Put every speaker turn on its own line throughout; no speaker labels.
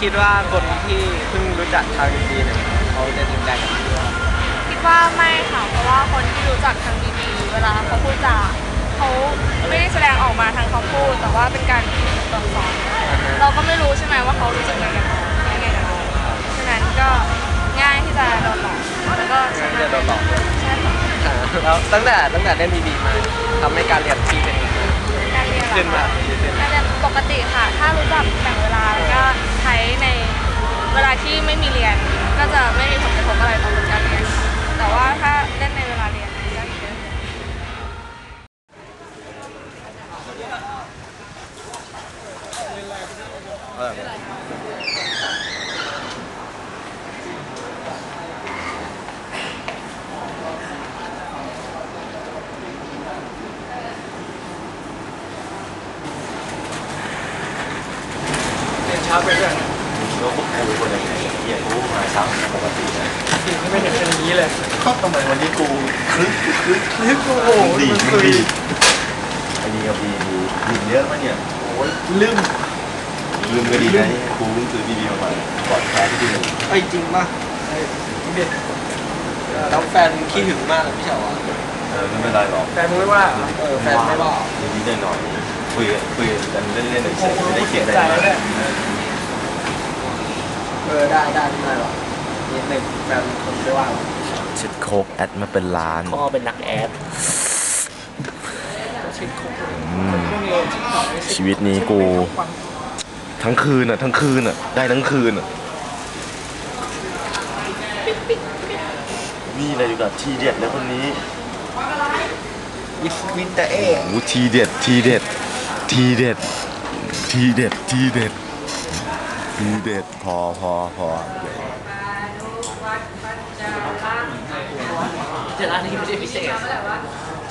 คิดว่าคนที่เพิ่งรู้จักทางดีๆเนี่ยเขาจะจริงใจกับพี่ว่า
คิดว่าไม่ค่ะเพราะว่าคนที่รู้จักทางดีๆเวลาเขาพูดจาเขาไม่ได้แสดงออกมาทางคำพูด แต่ว่าเป็นการพูดตัวสอน เราก็ไม่รู้ใช่ไหมว่าเขารู้สึกยังไงกับเรายังไงกับเราฉะนั้นก็ง่ายที่จะโดนหลอกแล้วก็ใช่ไหม
จะโดนหลอก
ใช่ค่ะ
แล้วตั้งแต่ตั้งแต่เล่นดีๆมาทำให้การเรียนพี่เป็นยังไง
การเรียน
ขึ้น
เหร
มา
อ
ดีขึ้น
การเรียนปกติค่ะ ถ้ารู้จักแบ่งเวลาแล้วก็ใช้ในเวลาที่ไม่มีเรียน ก็ จะไม่มีผลกระทบอะไรต่อผลการเรียน แต่ว่าถ้าเล่นในเวลาเรียนก็อีกเยองหนึ่ง
เรียนเช้าไปเรื่อย
แล้วพวกกูคนยังไงเหี้ยกูมาเช้าปกตินะ
จริงไม่เห็นเป็นอย่างนี้เลย
ทำไมวันนี้กูคึกคึก
นี่โอ้โห
ดี
มัน
มึ
คุ
ง
ย
ดีไอ้นี่กับบีดีดีเยอะมั้ยเนี่ย
โอ้ยลืม
ลืมก็ดีนะกูเพิ่งซื้อบีบีมาใหม่ก่อนแพ้ที่ดีเลย
ไอ้ยจริงป่ะไอ้เด็ดแล้วแฟนขี้หึงมากเลยพี่เฉาอะ
เออไม่เป็นไรหรอก
แฟนมึงไม่ว่าเออแฟนไม่ว่า
นิดๆหน่อยๆคุยคุยกันเล่นๆเฉยๆไม่ได้เขียนอะไรมา
เออได้ได้ไม่ได้หรอกนิดหนึ่งแฟนผมไม่ว่าหรอก
ชิดโคกแอดมาเป็นล้าน
พ่อเป็นนักแอดชิดโคก
อืม
ช่วงนี้ชิดหน่อย
ชีวิตนี้กู ทั้งคืนอะ ทั้งคืนอะ ได้ทั้งคืนอะ นี่เลยดีกว่าทีเด็ดแล้วคนนี้
วิสวินเตอร์เอ
โอ้โหทีเด็ด ทีเด็ด ทีเด็ด ทีเด็ด ทีเด็ด มีเด็ดพอพอพอ
เจร้านนี้ไม่ใช่พิเศษ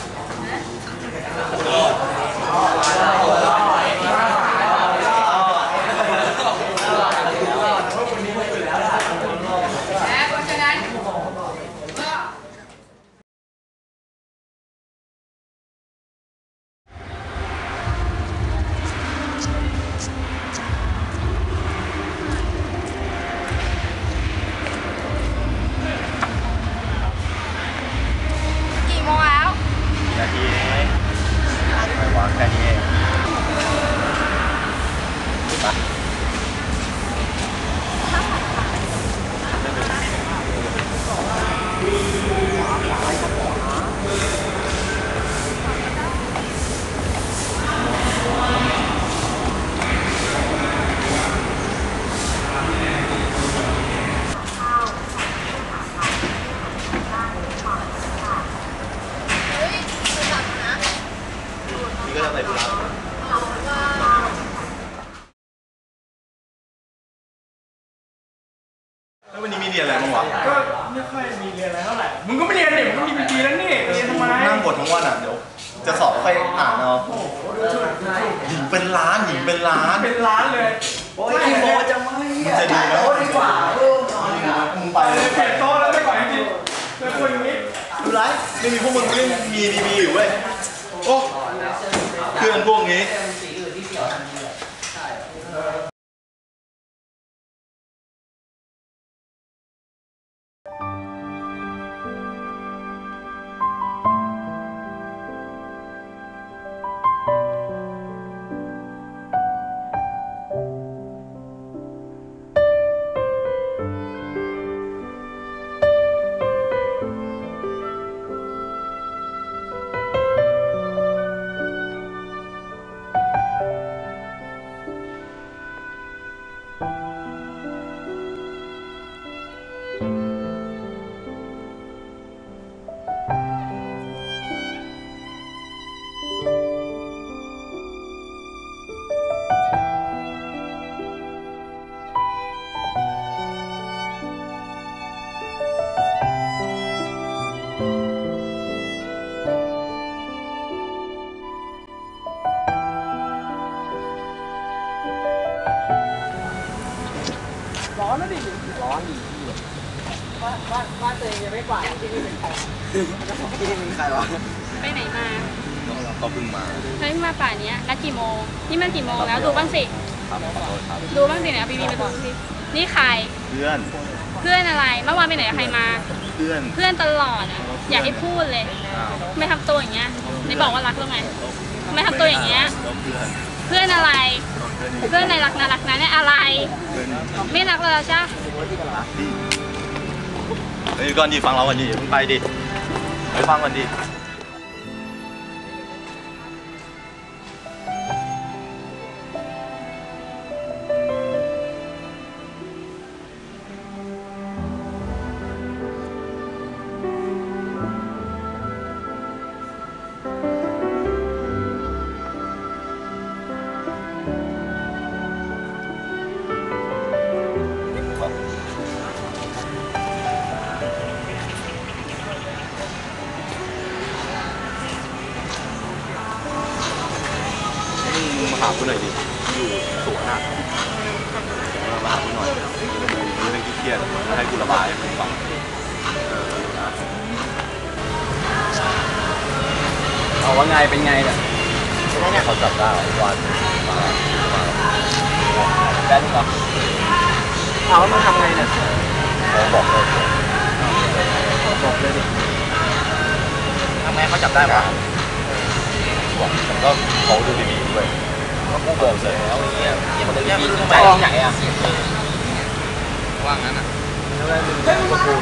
กี่โมงแล้ว
นาทีเองไม่วางแค่นี้เองไป
เฮ้ยคือแบบนะ
นี่ก็จะใส่ถุงเท้าแล้ววันนี้มีเรียนอะไรบ้างวะ
ก็ไม่ค่อยมีเรียนอะไรเท่าไหร่ มึงก็ไม่เรียนเด็กมึงก็มีปีแล้วนี่ เรียนทำไม
นั่งบททั้งวันอะเดี๋ยว จะสอบค่อยอ่านเอาหญิงเป็นล้านหญิงเป็นล้าน
เป็นร้านเลย
โอ้ยขี้โมจะไม่
มึงจะดูไหม
โอ้ดีกว่าเออ
มึงไปเลย
เปลี่ยนโต๊ะแล้วไม่ก่อนจริงๆเป็นคนอย่างนี้
ดูไรไม่มีพวกมึงไม่มีดีบีอยู่เว้ยโอ้ เพื่อนพวกนี้
กว่าที่นี่เป็นใครที่นี่เป็นใครวะ
ไปไหนมา
เราก็เพิ่งมา
เฮ้ยมาป่านเนี้ยนัดกี่โมงนี่มันกี่โมงแล้วดูบ้างสิ
ครับขอโทษครับ
ดูบ้างสิเนี่ยบีบีไปบอกสินี่ใคร
เพื่อน
เพื่อนอะไรเมื่อวานไปไหนกับใครมา
เพื่อน
เพื่อนตลอดอะอย่าให้พูดเลย
อ้าว
ไม่ทำตัวอย่างเงี้ยนี่บอกว่ารักแล้วไงไม่ทำตัวอย่างเงี้ย
ก็เพื่อน
เพื่อนอะไร
เพื่อน
เพื่อนในรักนะรักนะเนี่ยอะไร
เพื่อน
ไม่รักเราแล้วใช่ปะ
รักดิ เฮ้ยก่อนดิฟังเราก่อนดิอย่าเพิ่งไปดิไปฟังก่อนดิ ให้มึงมาหากูหน่อยดิอยู่สวนอะเออมาหากูหน่อยมีเรื่องที่เครียดๆให้กูระบายให้มึงฟัง
เอาว่าไงเป็นไงเนี่ย
เขาจับได้วันมา
แบนเหรอเอาแล้วมึงทำไงเนี่ย
เขาบอกเลย
บอกเลยดิ
ทำไมเขาจับได้วะผมก็เขาดูดีๆด้วย ก็กูบอกเลยแล้วอย่างเงี้ยมันจะแยกไม่รู้ทำไม
ไปที่ไหนอะ
ว่างั้นอะ
แล้วอะไมึงจะมาพูด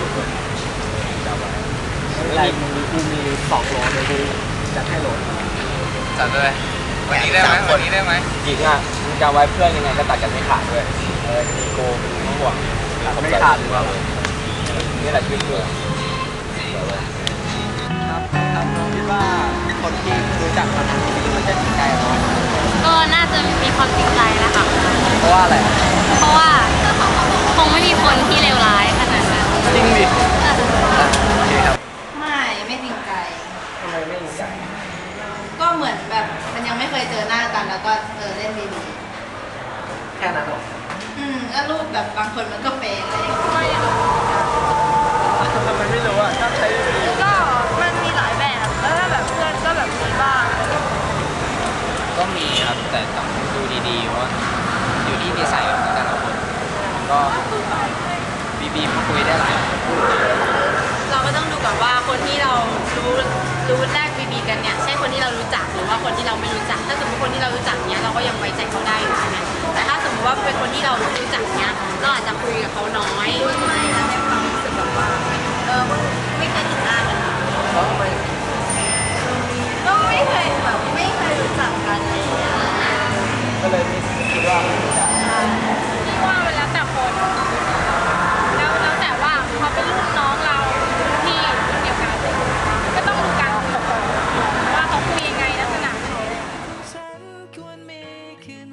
อะไรมึงมีกูมีสองโหลเลยกูจะให้โหล
จัดเลยวันนี้ได้ไหมวันนี้ได้ไหม
จริงอะมึงจะไว้เพื่อนยังไงก็ตัดกันไม่ขาดด้วยเออมีโกมึงไม่ห่วงไม่ขาดหรือเปล่านี่แหละชีวิตกูครับครับน้องคิดว่าคนที่รู้จักมันมันจะจริงใจเหรอ
ก็น่าจะมี ความจริงใจแหละค่ะ
เพราะว่าอะไรอะ
เพราะว่าคงไม่มีคนที่เลวร้ายขนาดนั้น
จริงดิโอเคครับ
ไม่ไม่จริงใจ
ทำไมไม่รู้จัก
ก็เหมือนแบบมันยังไม่เคยเจอหน้ากันแล้วก็เออเล่นบีบี
แค่นั้นหรอ
อืมก็รูปแบบบางคนมันก็เฟกอะไรอย่างเงี้ย
ทำไมไม่รู้อะชอบใช้
ก็มันมีหลายแบบแล้วถ้าแบบเพื่อนก็แบบมีบ้าง
ก็มีครับแต่ ต้องดูดีๆว่าอยู่ที่นิสัยของแต่ละคนก็บีบีคุยได้หลายคน
เราก็ต้องดูก่อนว่าคนที่เรารู้รู้แรกบีบีกันเนี่ยใช่คนที่เรารู้จักหรือว่าคนที่เราไม่รู้จัก ถ้าสมมติคนที่เรารู้จักเนี่ยเราก็ยังไว้ใจเขาได้อยู่ใช่ไหมแต่ถ้าสมมติว่าเป็นคนที่เราไม่รู้จักเนี่ยเราอาจจะคุยกับเขาน้อยไม่นะในความรู้สึกแบบว่าเออไม่เคยเห็นหน้ากัน
เพราะทำไม
ก็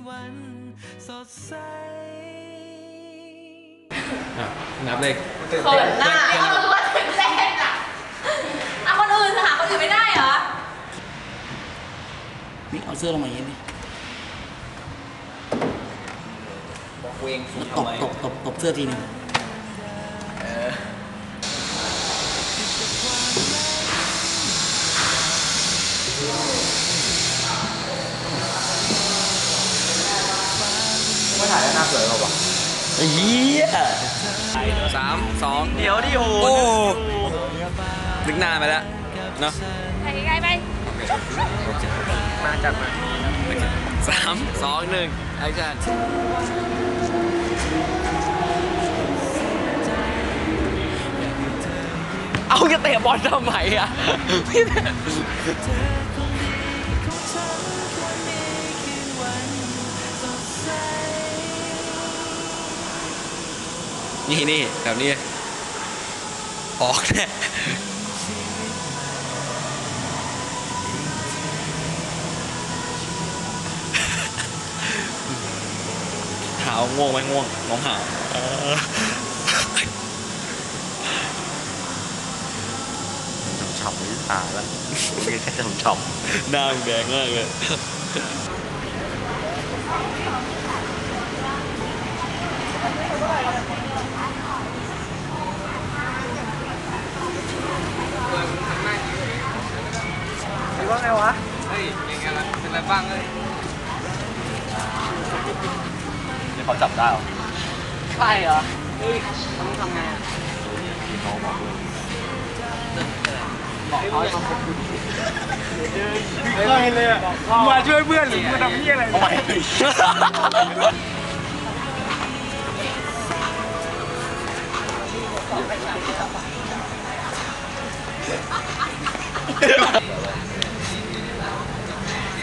วั
น
สดใส
นับเลย
เขินหน้าเอารู้ว่าถึงเต้นอะเอาคนอื่นหาคนอื่นไม่ได้เหรอ
นี่เอาเสื้อลงมาอย่างนี้ดิ
บอกเอง
ตบตบตบตบเสื้อทีหนึง
ไม่ถ่ายแล้วหน้าสวยเราปะ
ไอ้เหี้ย
สามสอง
เดี๋ยวดิโอ้
โอ้นึกนานไปแล้วเนาะ
ไปใกล้ๆไป
มาจัดมา
สามสองหนึ่งแอคชั่นเอาจะเตะบอลทำไมอะ นี่นี่แบบนี้ ออกแน่หาวง่วงไหมง่วงน้องหาวเออ
ฉ่ำๆไม่ตาแล้วไม่แค่ฉ่ำ
หน้ามึงแดงมากเลย
ว่าไงวะ
เฮ้ยเป็นไงล่ะเป็นอะไรบ้างเอ้ย
ที่เขาจับได้เหรอ
ใช่เหรอ เฮ้ยต้องทำไงอะ
ที่เขาบอกเลย
บอกเขาให้มาพบกู
ไม่ค่อยเลยอะมาช่วยเพื่อนหรือมาทำนี่อะไร
ทำไม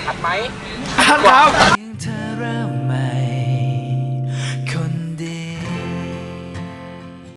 ขัดไหม
ครับ
เธอเริ่ม